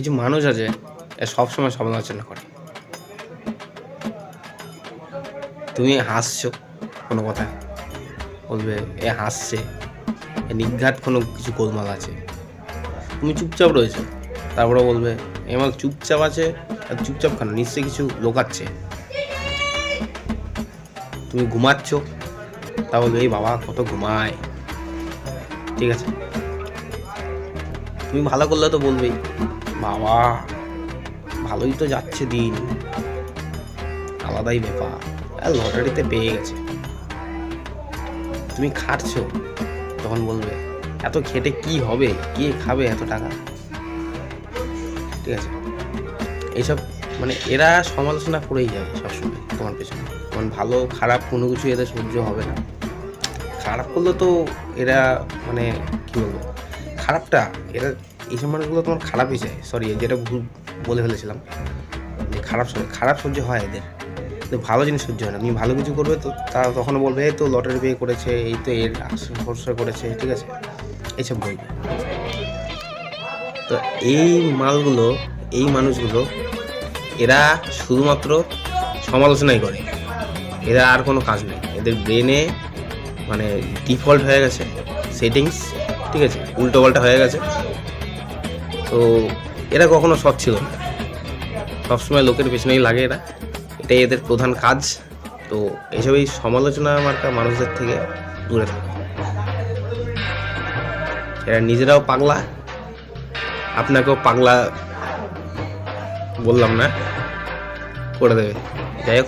কিছু মানুষ আছে সবসময় সমালোচনা করে। তুমি হাসছো কোনো কথা? বলবে, এ হাসছে, এ নিঘাত কোনো কিছু গোলমাল আছে। তুমি চুপচাপ রয়েছো। তারপরে বলবে এমাল চুপচাপ আছে, আর চুপচাপ কেন? নিশ্চয়ই কিছু লোকাচ্ছে। তুমি ঘুমাচ্ছ। তা বলবে, এই বাবা, কত ঘুমায়। ঠিক আছে? তুমি ভালো করলে তো বলবেই। বাবা, ভালোই তো যাচ্ছে দিন। আলাদাই ব্যাপার। আর লটারিতে পেয়ে গেছে। তুমি খাটছো, তখন বলবে, এত খেটে কি হবে? কে খাবে এত টাকা? ঠিক আছে? এইসব মানে এরা সমালোচনা করেই যায় সবসময় তোমার পেছনে। তোমার ভালো, খারাপ কোনো কিছু এদের সহ্য হবে না। খারাপ করলে তো এরা মানে কী বলব, খারাপটা এরা এইসব মানুষগুলো তোমার খারাপই চায় সরি যেটা ভুল বলে ফেলেছিলাম। যে খারাপ সহ্য খারাপ সহ্য হয় এদের। কিন্তু ভালো জিনিস সহ্য হয় না। তুমি ভালো কিছু করবে, তো তা তখন বলবে, এই তো লটারি বিয়ে করেছে, এই তো এর ভরসা করেছে। ঠিক আছে? এইসব বলবে। তো এই মালগুলো, এই মানুষগুলো, এরা শুধুমাত্র সমালোচনাই করে। এরা আর কোনো কাজ নেই। এদের ব্রেনে মানে ডিফল্ট হয়ে গেছে সেটিংস ঠিক আছে? উল্টো পাল্টা হয়ে গেছে। তো এরা কখনো সৎ ছিল না। সবসময় লোকের পেছনেই লাগে এরা। এটাই এদের প্রধান কাজ। তো এইসব এই সমালোচনা মার্কা মানুষদের থেকে দূরে থাকে। এরা নিজেরাও পাগলা। আপনাকেও পাগলা বললাম না। করে দেবে। যাই হোক